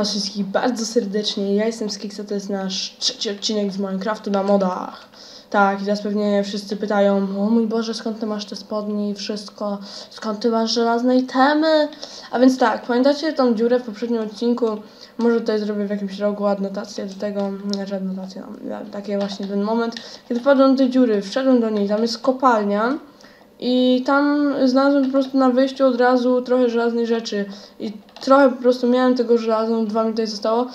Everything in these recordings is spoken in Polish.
was wszystkich bardzo serdecznie. Ja jestem Skiksa, to jest nasz trzeci odcinek z Minecraftu na modach. Tak, i teraz pewnie wszyscy pytają, o mój Boże, skąd ty masz te spodnie i wszystko, skąd ty masz żelazne itemy? A więc tak, pamiętacie tą dziurę w poprzednim odcinku? Może tutaj zrobię w jakimś rogu adnotację do tego, znaczy adnotację, no, takie właśnie ten moment, kiedy wpadłem do tej dziury, wszedłem do niej, tam jest kopalnia, i tam znalazłem po prostu na wyjściu od razu trochę żelaznej rzeczy. I trochę po prostu miałem tego żelaza, no dwa mi tutaj zostało.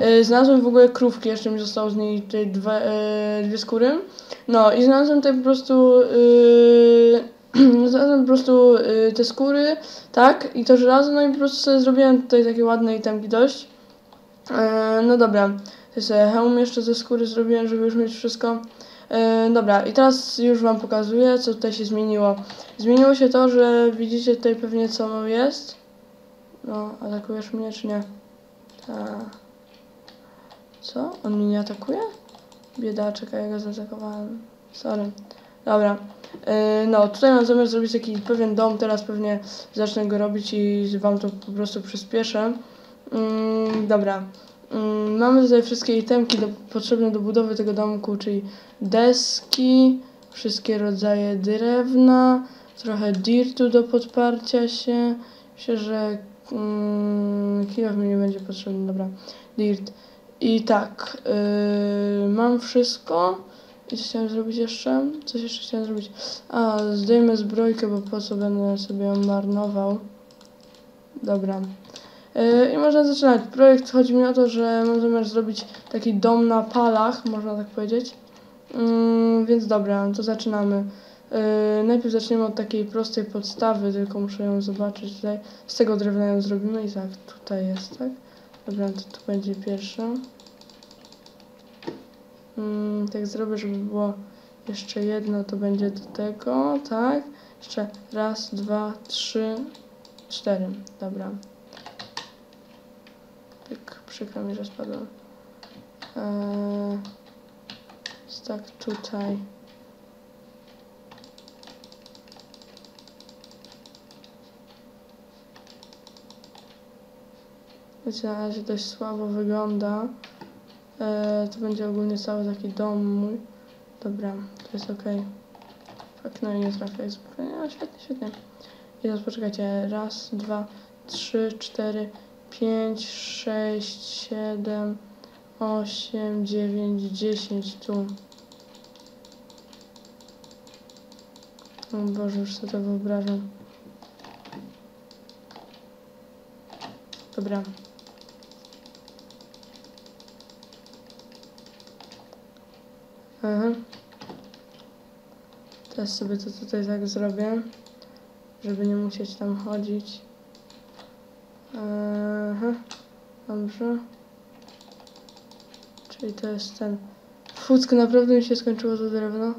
Yy, znalazłem w ogóle krówki, jeszcze mi zostało z niej tutaj dwa, yy, dwie skóry. No i znalazłem tutaj po prostu... Yy, znalazłem po prostu yy, te skóry, tak, i to żelazo, no i po prostu sobie zrobiłem tutaj takie ładne itemki dość. Yy, no dobra, sobie hełm jeszcze ze skóry zrobiłem, żeby już mieć wszystko. E, dobra, i teraz już Wam pokazuję, co tutaj się zmieniło. Zmieniło się to, że widzicie tutaj pewnie co jest. No, atakujesz mnie czy nie? Ta. Co? On mnie nie atakuje? Biedaczek, a ja go zaatakowałem. Sorry. Dobra. Yy, no, tutaj mam zamiar zrobić taki pewien dom, teraz pewnie zacznę go robić i Wam to po prostu przyspieszę. Yy, dobra. Mm, mamy tutaj wszystkie itemki do, potrzebne do budowy tego domku, czyli deski, wszystkie rodzaje drewna, trochę dirtu do podparcia się. Myślę, że mm, kilof mi nie będzie potrzebny, dobra, dirt. I tak, yy, mam wszystko. I co chciałem zrobić jeszcze? Coś jeszcze chciałem zrobić. A, zdejmę zbrojkę, bo po co będę sobie ją marnował. Dobra. Yy, I można zaczynać. Projekt chodzi mi o to, że mam zamiar zrobić taki dom na palach, można tak powiedzieć. Yy, więc dobra, to zaczynamy. Yy, najpierw zaczniemy od takiej prostej podstawy, tylko muszę ją zobaczyć tutaj. Z tego drewna ją zrobimy i tak, tutaj jest, tak? Dobra, to tu będzie pierwsza. Yy, tak zrobię, żeby było jeszcze jedno, to będzie do tego, tak? Jeszcze raz, dwa, trzy, cztery. Dobra. Tak, przykro mi, że spadłem. Eee, tak tutaj. Wiecie, na razie dość słabo wygląda. Eee, to będzie ogólnie cały taki dom mój. Dobra, to jest ok. Fakt, no i nie jak zwykle. No, świetnie, świetnie. I teraz poczekajcie. Raz, dwa, trzy, cztery, 5, 6, 7, 8, 9, 10 tu. O Boże, już sobie to wyobrażam. Dobra. Aha. Teraz sobie to tutaj tak zrobię, żeby nie musieć tam chodzić. Aha, dobrze. Czyli to jest ten... Fuck, naprawdę mi się skończyło to drewno.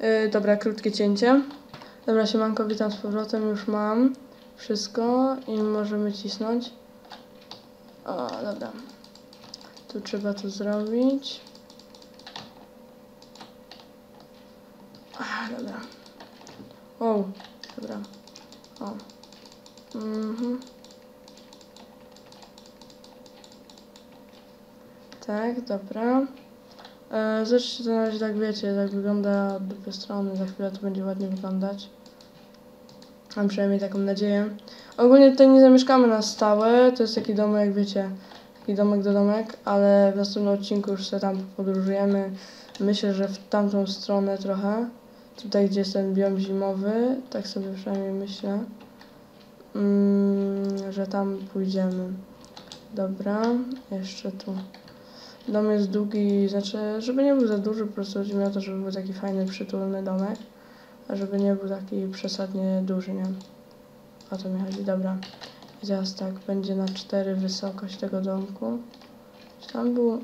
Yy, dobra, krótkie cięcie. Dobra, siemanko, witam z powrotem, już mam wszystko i możemy cisnąć. O, dobra. Tu trzeba to zrobić. Ach, dobra. O, dobra. O. Mhm. Tak, dobra. E, zacznijcie na razie tak wiecie, tak wygląda od dupy strony, za chwilę to będzie ładnie wyglądać. Mam przynajmniej taką nadzieję. Ogólnie tutaj nie zamieszkamy na stałe, to jest taki domek, wiecie, taki domek do domek, ale w następnym odcinku już sobie tam podróżujemy. Myślę, że w tamtą stronę trochę. Tutaj, gdzie jest ten biom zimowy, tak sobie przynajmniej myślę, mm, że tam pójdziemy. Dobra, jeszcze tu. Dom jest długi, znaczy, żeby nie był za duży, po prostu chodzi mi o to, żeby był taki fajny, przytulny domek, a żeby nie był taki przesadnie duży, nie? O to mi chodzi, dobra. I teraz tak, będzie na cztery wysokość tego domku. Tam był...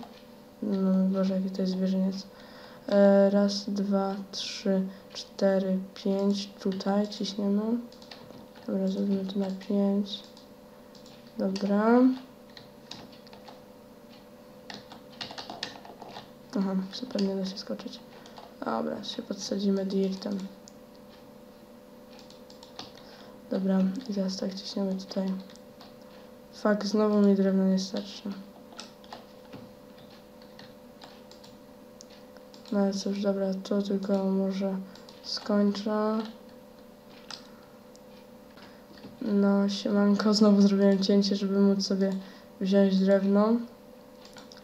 No Boże, jaki to jest zwierzyniec. E, raz, dwa, trzy, cztery, pięć. Tutaj ciśniemy. Dobra, zrobimy to na pięć. Dobra. Aha, super, nie da się skoczyć. Dobra, się podsadzimy dirtem. Dobra, i teraz tak ciśniemy tutaj. Fak, znowu mi drewno nie starczy. No cóż, dobra, to tylko może skończę. No, siemanko, znowu zrobiłem cięcie, żeby móc sobie wziąć drewno.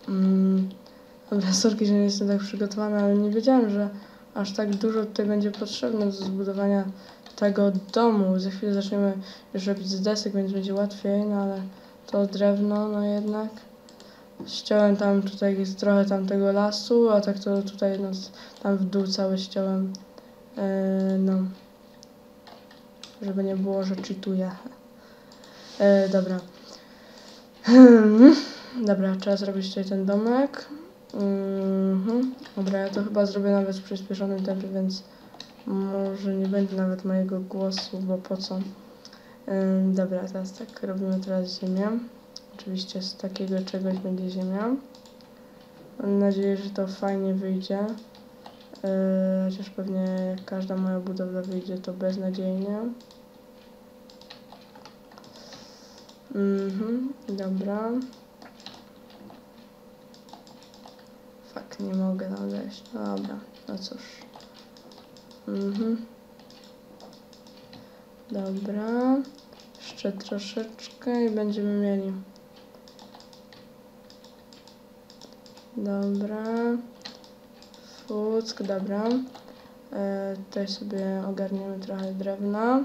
Mm, dobra, sorki, że nie jestem tak przygotowany, ale nie wiedziałem, że aż tak dużo tutaj będzie potrzebne do zbudowania tego domu. Za chwilę zaczniemy już robić z desek, więc będzie łatwiej, no ale to drewno, no jednak. Ściąłem tam tutaj jest trochę tamtego lasu, a tak to tutaj no, tam w dół cały ściąłem. Yy, no. Żeby nie było, że czytuję. Yy, dobra. Dobra, trzeba zrobić tutaj ten domek. Mhm. Dobra, ja to chyba zrobię nawet w przyspieszonym tempie, więc może nie będzie nawet mojego głosu, bo po co? Ym, dobra, teraz tak, robimy teraz ziemię. Oczywiście z takiego czegoś będzie ziemia. Mam nadzieję, że to fajnie wyjdzie. Yy, chociaż pewnie jak każda moja budowla wyjdzie, to beznadziejnie. Mhm, dobra. Fak, nie mogę tam wejść. No dobra, no cóż. Mhm. Dobra. Jeszcze troszeczkę i będziemy mieli. Dobra. Fuck, dobra. E, sobie ogarniemy trochę drewna.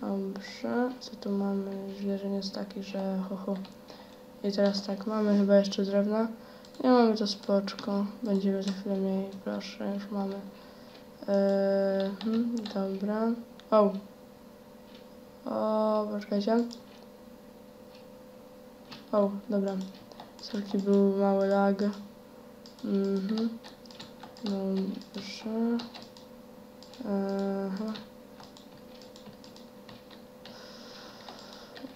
Dobrze. Co tu mamy? Zwierzę jest taki, że ho, ho. I teraz tak, mamy chyba jeszcze drewna. Nie mamy to spoczko. Będziemy za chwilę mieli. Proszę, już mamy. Eee, hmm, dobra. O. O, poczekajcie. O, dobra. Sorki, był mały lag. Mhm. Dobrze. Aha.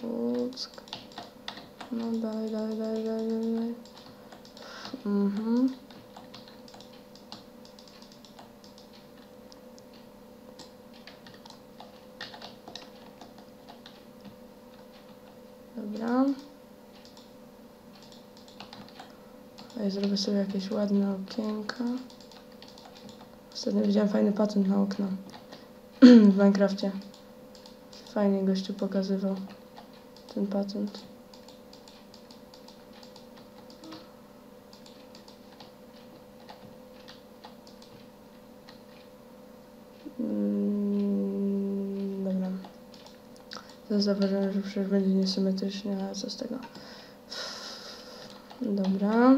Uck. No dalej, dalej, dalej, dalej, dalej. Mhm. Dobra. Tutaj zrobię sobie jakieś ładne okienka. Ostatnio widziałem fajny patent na okna w Minecrafcie. Fajnie gościu pokazywał ten patent. Mm, Dobra. Teraz zauważyłem, że przecież będzie niesymetrycznie, ale co z tego. Dobra.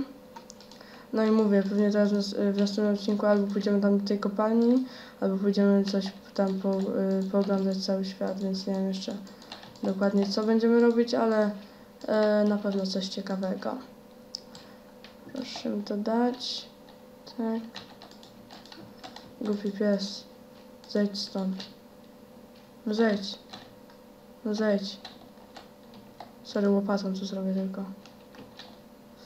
No i mówię, pewnie teraz w nas- w następnym odcinku albo pójdziemy tam do tej kopalni, albo pójdziemy coś tam po, y, pooglądać cały świat, więc nie wiem jeszcze dokładnie co będziemy robić, ale e, na pewno coś ciekawego. Proszę mi to dać. Tak. Głupi pies. Zejdź stąd. No zejdź. No zejdź. Sorry, łopatą to zrobię tylko.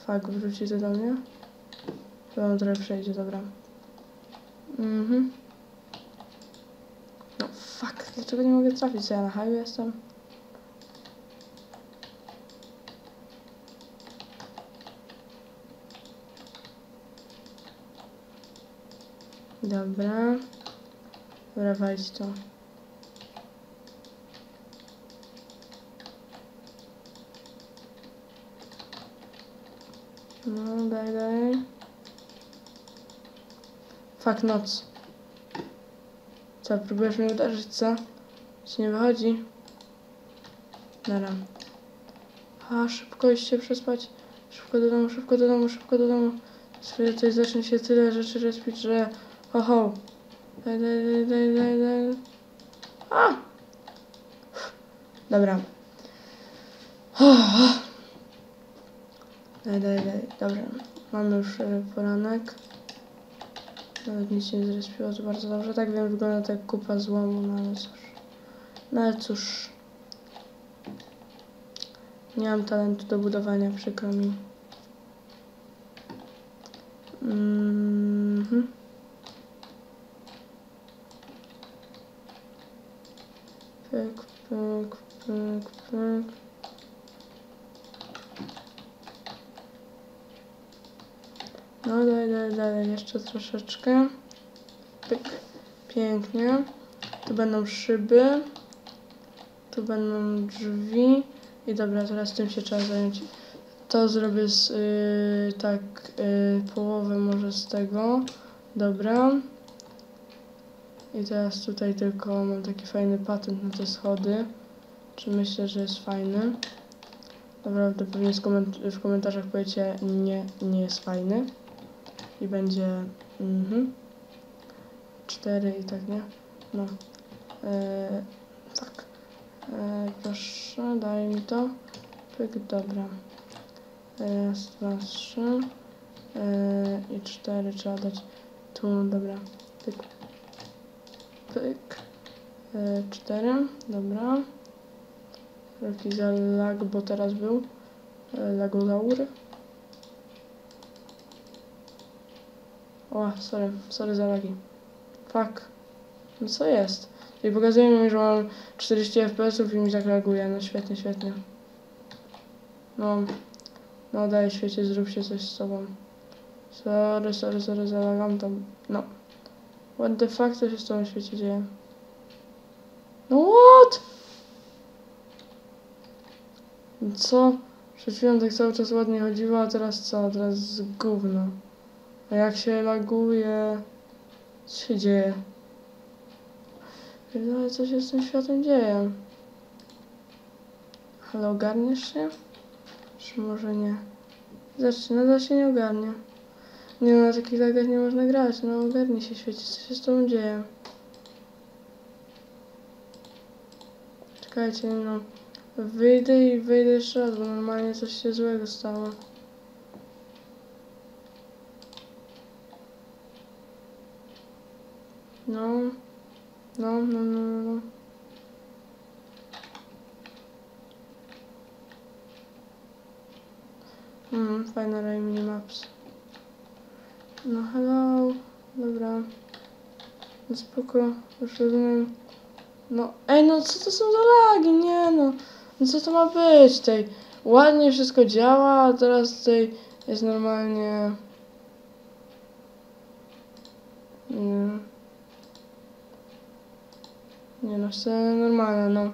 Fak, wróci do mnie? On trochę przejdzie, dobra. Mhm. No fuck, dlaczego nie mogę trafić? Co ja na haju jestem? Dobra. Dobra, walić to. No, daj, daj. Fak, noc. Co, próbujesz mnie uderzyć, co? Ci nie wychodzi? Nara. A, szybko iść się przespać. Szybko do domu, szybko do domu, szybko do domu. Chwilę tutaj zacznie się tyle rzeczy respić, że... Ho, ho. Daj, daj, daj, daj, daj, daj. A! Dobra. Daj, daj, daj. Dobra. Mamy już e, poranek. Nawet nic nie zrespiło, to bardzo dobrze. Tak wiem, wygląda tak kupa złomu, no ale cóż. No ale cóż. Nie mam talentu do budowania, przykro mi. Mhm. Pyk, pyk. No dalej, dalej, dalej, jeszcze troszeczkę. Pięknie. Tu będą szyby. Tu będą drzwi. I dobra, teraz tym się trzeba zająć. To zrobię z y, tak y, połowę może z tego. Dobra. I teraz tutaj tylko mam taki fajny patent na te schody. Czy myślę, że jest fajny? Naprawdę pewnie w komentarzach powiecie nie, nie jest fajny. I będzie mhm. Cztery i tak, nie? No. E, tak. E, proszę, daj mi to. Pyk, dobra. E, Raz, dwa, trzy. E, I cztery trzeba dać. Tu, dobra. Pyk. Pyk. E, cztery, dobra. Jaki za lag, bo teraz był. E, Lagozaur. O, sorry, sorry za lagi. Fuck. No co jest? Czyli pokazuje mi, że mam 40 fps i mi tak. No świetnie, świetnie. No. No daj świecie, zróbcie coś z sobą. Sorry, sorry, sorry, zalagam tam. No. What the fuck, co się z tą świecie dzieje? No what? Co? Przed chwilą tak cały czas ładnie chodziło, a teraz co? Teraz gówno. A jak się laguje... Co się dzieje? Ale co się z tym światem dzieje? Ale ogarniesz się? Czy może nie? Zobaczcie, nadal się nie ogarnia. Nie no, na takich lagach nie można grać. No ogarnij się świecie, co się z tobą dzieje? Czekajcie, no. Wyjdę i wyjdę jeszcze raz, bo normalnie coś się złego stało. No. No, no, no, no, no. Mm, fajna Ray Minimaps. No hello. Dobra. No spoko, już rozumiem. No, ej, no co to są za lagi? Nie no. No co to ma być tej? Ładnie wszystko działa, a teraz tutaj jest normalnie... Nie. Nie no, scena normalna, no.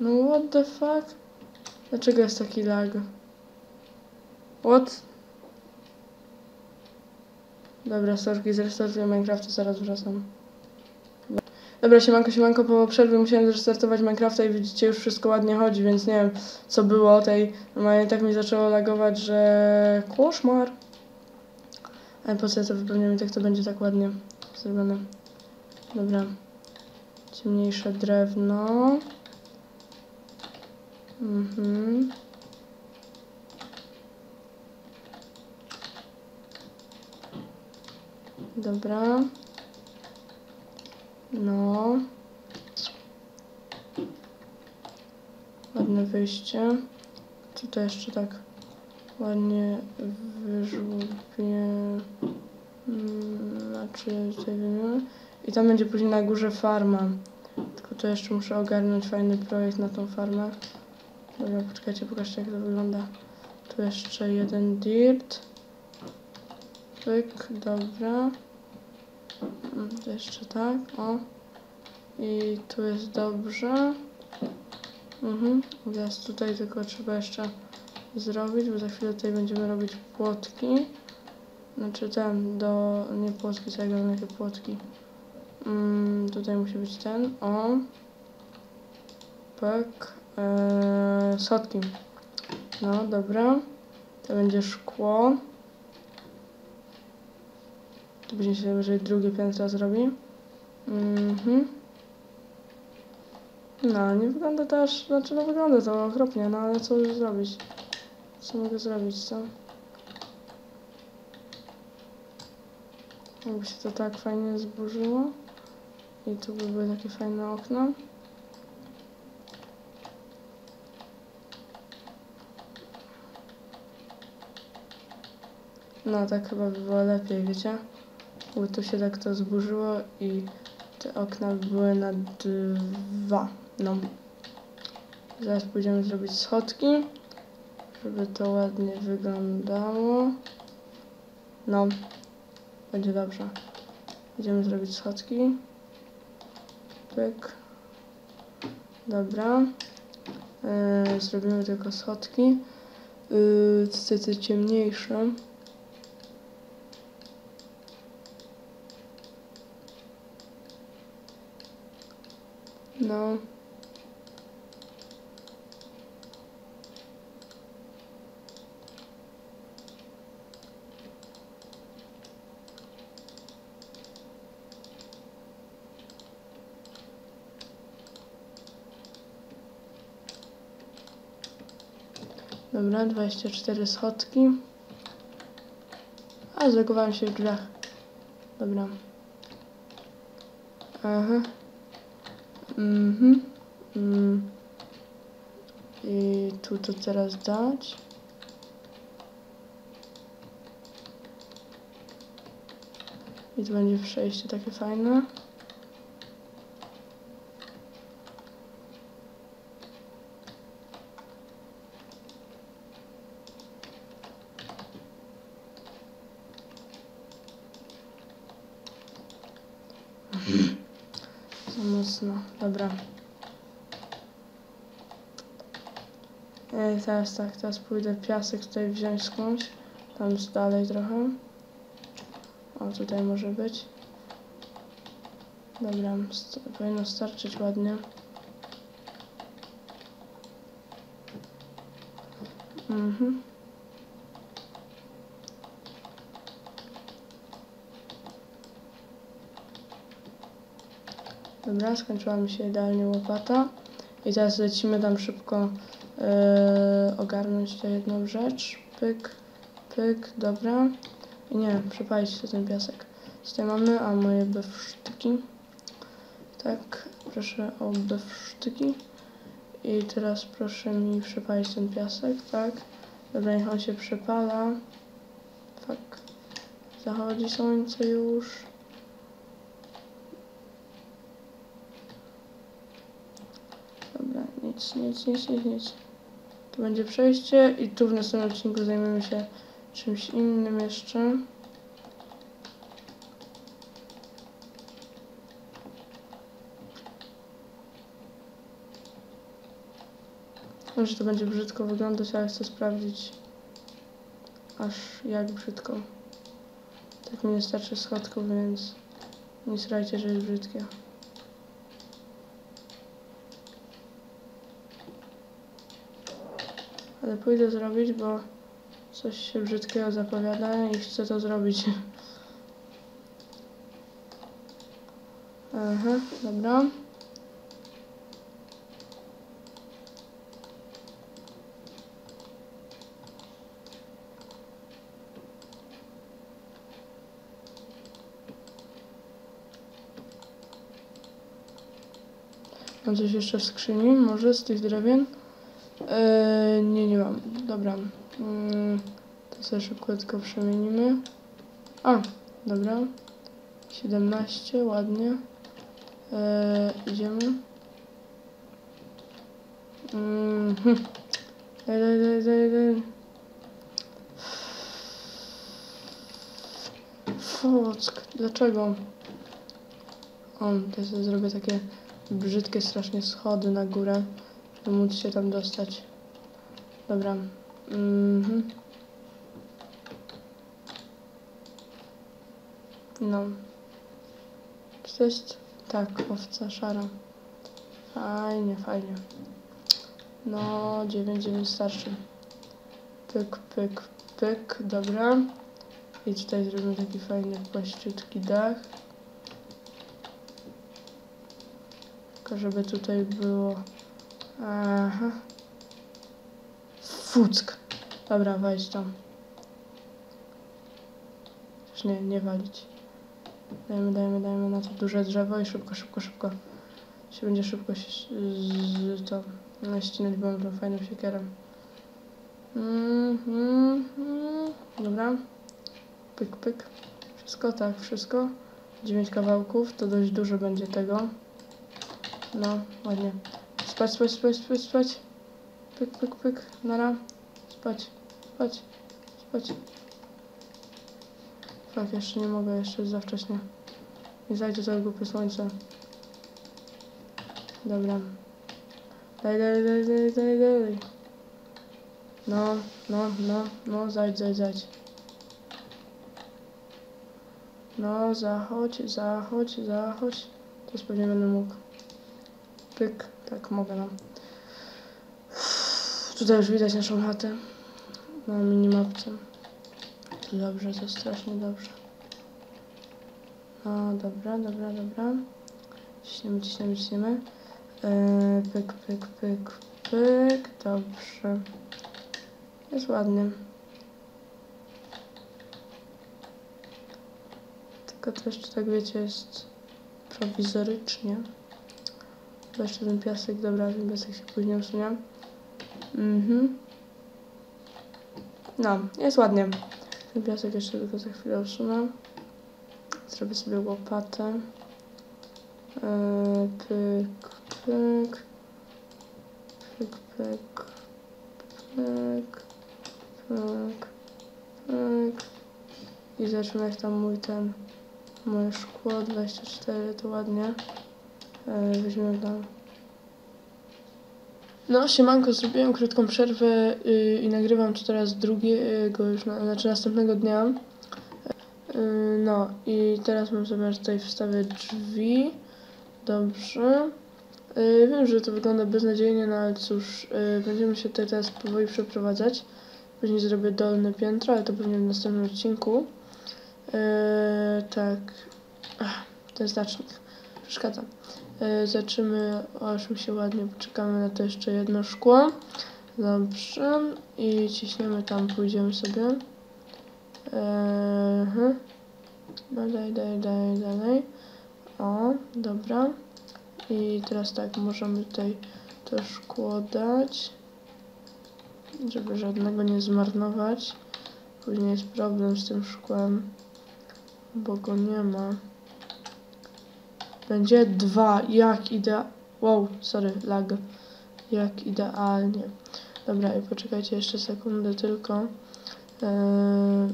No what the fuck? Dlaczego jest taki lag? What? Dobra, sorki, zrestartuję Minecrafta, zaraz wracam. Dobra, siemanko, siemanko, po przerwie musiałem zrestartować Minecrafta i widzicie, już wszystko ładnie chodzi, więc nie wiem, co było tej... Normalnie tak mi zaczęło lagować, że... Koszmar! Ale po co ja to wypełniam i tak to będzie tak ładnie zrobione. Dobra. Ciemniejsze drewno. Mhm. Dobra. No. Ładne wyjście. Tutaj jeszcze tak ładnie wyżłobię. Mm, Znaczy wymienię. I tam będzie później na górze farma. Tylko to jeszcze muszę ogarnąć fajny projekt na tą farmę. Dobra, poczekajcie, pokażcie jak to wygląda. Tu jeszcze jeden dirt. Pyk, dobra. Mm, jeszcze tak, o. I tu jest dobrze. Mhm. Tutaj tylko trzeba jeszcze zrobić, bo za chwilę tutaj będziemy robić płotki. Znaczy ten, do... nie płotki, co ja gadam, jakie płotki. Mm, tutaj musi być ten, o. Tak. Eee, sotki. No, dobra. To będzie szkło. Tu później się wyżej drugie piętro zrobi. Mhm. No, nie wygląda to aż, znaczy no wygląda to okropnie, no ale co już zrobić? Co mogę zrobić, co? Jakby się to tak fajnie zburzyło. I tu by były takie fajne okna. No, tak chyba by było lepiej, wiecie? Bo tu się tak to zburzyło i te okna były na dwa. No. Zaraz pójdziemy zrobić schodki, żeby to ładnie wyglądało. No, będzie dobrze. Będziemy zrobić schodki. Pyk. Dobra. Yy, zrobimy tylko schodki. Yy, ciemniejsze. No. Dobra, 24 schodki. A, zagowałem się w drzwiach. Dobra. Aha. Mhm. Mm. I tu to teraz dać. I tu będzie przejście takie fajne. Za mocno. Dobra. Ej, teraz tak, teraz pójdę piasek tutaj wziąć skądś. Tam dalej trochę. O, tutaj może być. Dobra, st- powinno starczyć ładnie. Mhm. Dobra, skończyła mi się idealnie łopata. I teraz lecimy tam szybko e, ogarnąć tę jedną rzecz. Pyk, pyk, dobra. I nie, przepalić się ten piasek. Tutaj mamy, a moje bewsztyki. Tak, proszę o bewsztyki. I teraz proszę mi przepalić ten piasek, tak. Dobra, niech on się przepala. Tak. Zachodzi słońce już. Dobra, nic, nic, nic, nic. Tu będzie przejście i tu w następnym odcinku zajmiemy się czymś innym jeszcze. Wiem, że to będzie brzydko wyglądać, ale chcę sprawdzić aż jak brzydko. Tak mi nie starczy schodków, więc nie srajcie, że jest brzydkie. Ale pójdę zrobić, bo coś się brzydkiego zapowiada i chcę to zrobić. Aha, dobra. Mam coś jeszcze w skrzyni, może z tych drewien? Nie, nie mam. Dobra. Mm, to sobie szybko tylko przemienimy. A, dobra. 17, ładnie. Eee, idziemy. Mm, hm. Fock, dlaczego? O, to sobie zrobię takie brzydkie strasznie schody na górę, żeby móc się tam dostać. Dobra. Mhm. No. Czy to jest? Tak, owca szara. Fajnie, fajnie. No, 9, 9 starszy. Pyk, pyk, pyk, dobra. I tutaj zrobimy taki fajny, płaściutki dach. Tylko żeby tutaj było... Aha. Fuck. Dobra, wejdź tam. Już nie, nie walić. Dajmy, dajmy, dajmy na to duże drzewo i szybko, szybko, szybko. Się będzie szybko się z, to ścinać, tą fajną siekierę. Mm, mm, mm. Dobra. Pyk, pyk. Wszystko, tak, wszystko. 9 kawałków, to dość dużo będzie tego. No, ładnie. Spać, spać, spać, spać, spać. Pyk, pyk, pyk, nara. Spać, spać, spać. Tak, jeszcze nie mogę, jeszcze jest za wcześnie. Nie zajdzie za głupie słońce. Dobra. Daj, daj, daj, daj, daj, daj. No, no, no, no, zajdź, zajdź, zajdź. No, zachodź, zachodź, zachodź. Teraz pewnie będę mógł. Pyk, tak, mogę, no. Tutaj już widać naszą chatę. Na minimapce. To dobrze, to strasznie dobrze. No, dobra, dobra, dobra. Ciśniemy, ciśniemy, ciśniemy. Eee, pyk, pyk, pyk, pyk. Dobrze. Jest ładnie. Tylko to jeszcze tak wiecie jest prowizorycznie. Bo jeszcze ten piasek, dobra, ten piasek się później usunie. Mhm. No, jest ładnie. Ten piasek jeszcze tylko za chwilę usunę. Zrobię sobie łopatę. Eee, pyk, pyk. Pyk, pyk. Pyk. Pyk. Pyk. I zobaczymy jak tam mój ten... Moje szkło 24 to ładnie. Eee, weźmiemy tam. No, siemanko, zrobiłem krótką przerwę yy, i nagrywam to teraz drugiego już, na, znaczy następnego dnia. Yy, no i teraz mam zamiar tutaj wstawiać drzwi. Dobrze. Yy, wiem, że to wygląda beznadziejnie, no ale cóż, yy, będziemy się tutaj teraz powoli przeprowadzać. Później zrobię dolne piętro, ale to pewnie w następnym odcinku. Yy, tak. Ach, ten znacznik. Przeszkadza. Yy, zaczymy, już mi się ładnie, poczekamy na to jeszcze jedno szkło. Dobrze. I ciśniemy tam, pójdziemy sobie. Hmm. no daj, daj, daj, dalej. O, dobra. I teraz tak, możemy tutaj to szkło dać, żeby żadnego nie zmarnować. Później jest problem z tym szkłem, bo go nie ma. Będzie dwa, jak idea... Wow, sorry, lag. Jak idealnie. Dobra, i poczekajcie jeszcze sekundę tylko. Eee,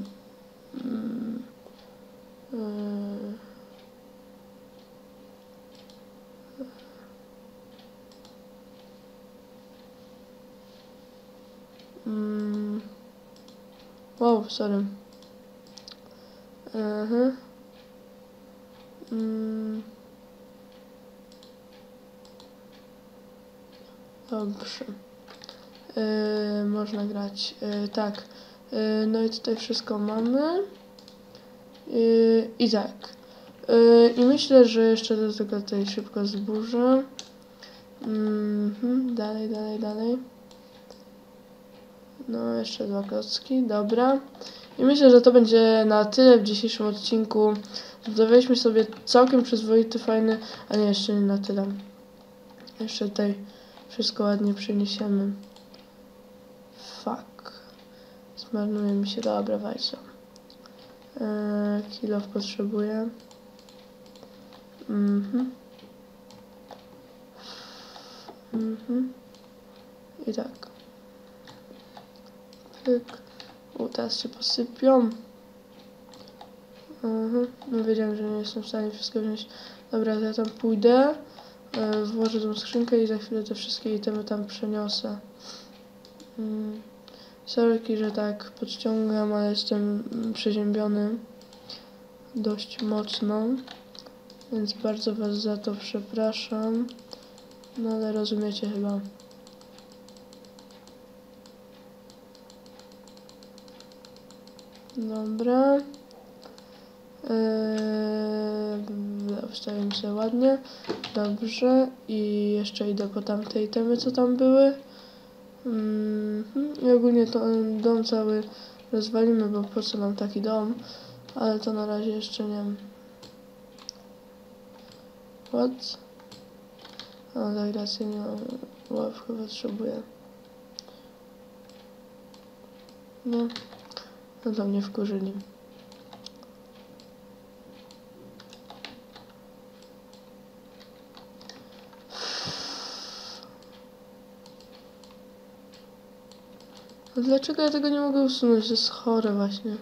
mm, eee. Mm. Wow, sorry. Aha. Mm. Dobrze. Yy, można grać. Yy, tak. Yy, no i tutaj wszystko mamy. Yy, I tak. I myślę, że jeszcze to tylko tutaj szybko zburzę. Mhm, dalej, dalej, dalej. No, jeszcze dwa klocki, dobra. I myślę, że to będzie na tyle w dzisiejszym odcinku. Zbudowaliśmy sobie całkiem przyzwoity, fajny, a nie, jeszcze nie na tyle. Jeszcze tutaj wszystko ładnie przeniesiemy. Fuck. Zmarnuje mi się, dobra, wajsa. Eee, kilof potrzebuję. Mhm. Mhm. I tak. Pyk. O, teraz się posypią. Mhm. No wiedziałem, że nie jestem w stanie wszystko wziąć. Dobra, to ja tam pójdę. E, włożę tą skrzynkę i za chwilę te wszystkie itemy tam przeniosę. Mm. Sorki, że tak podciągam, ale jestem przeziębiony dość mocno. Więc bardzo Was za to przepraszam. No ale rozumiecie chyba. Dobra. Wstawiam się ładnie. Dobrze. I jeszcze idę po tamtej temy, co tam były. Mhm. I ogólnie to dom cały rozwalimy, bo po co nam taki dom? Ale to na razie jeszcze nie wiem. What? O, tak raczej nie mam ławkę potrzebuję. No. No to mnie wkurzyli. Dlaczego ja tego nie mogę usunąć? To jest chore właśnie.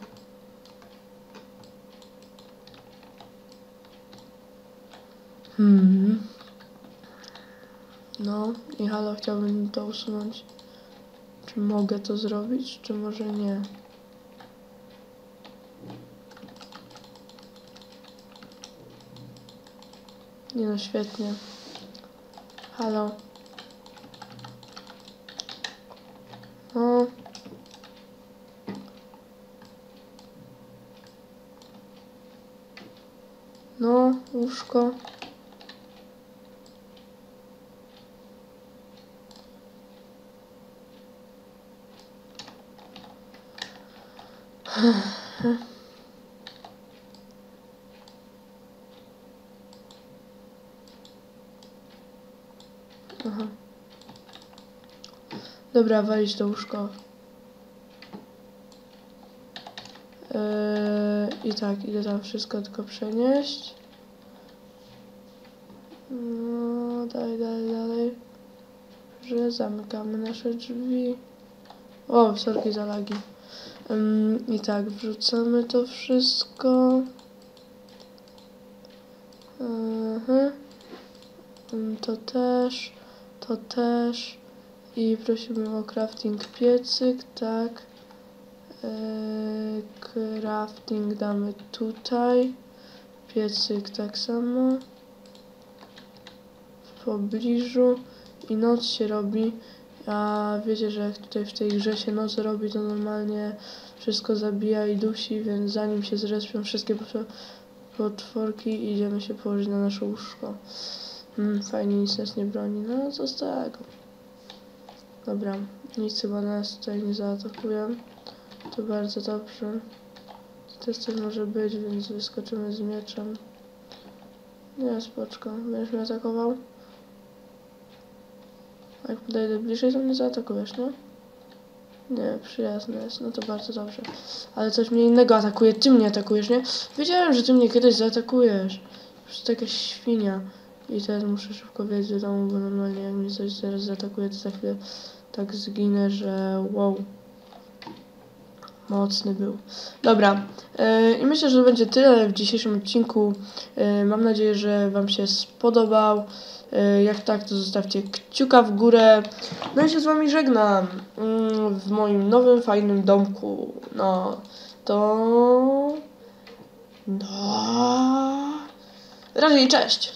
Hmm. No i halo, chciałbym to usunąć. Czy mogę to zrobić, czy może nie? Nie no, świetnie. Halo. No. No, łóżko. Aha. Dobra, walić to łóżko. Yy, I tak, idę tam wszystko tylko przenieść. No, dalej, dalej, dalej. Że zamykamy nasze drzwi. O, sorki za lagi. Ym, I tak, wrzucamy to wszystko. Mhm. Ym, To też, to też. I prosimy o crafting piecyk, tak. Yy, crafting damy tutaj. Piecyk tak samo. Pobliżu. I noc się robi. A wiecie, że jak tutaj w tej grze się noc robi, to normalnie wszystko zabija i dusi, więc zanim się zrespią wszystkie potw- potworki, idziemy się położyć na nasze łóżko. Mm, fajnie, nic nas nie broni. No, co z tego? Dobra, nic chyba nas tutaj nie zaatakują. To bardzo dobrze. Też coś może być, więc wyskoczymy z mieczem. Nie, spoczko. Będziesz mnie atakował? A jak podejdę bliżej, to mnie zaatakujesz, nie? Nie, przyjazne jest, no to bardzo dobrze. Ale coś mnie innego atakuje, ty mnie atakujesz, nie? Wiedziałem, że ty mnie kiedyś zaatakujesz. Już to jakaś świnia. I teraz muszę szybko wejść do domu, bo normalnie jak mnie coś zaraz zaatakuje, to za chwilę tak zginę, że wow. Mocny był. Dobra, yy, i myślę, że to będzie tyle w dzisiejszym odcinku. Yy, mam nadzieję, że Wam się spodobał. Yy, jak tak, to zostawcie kciuka w górę. No i się z Wami żegnam mm, w moim nowym, fajnym domku. No, to... No... Raczej, cześć!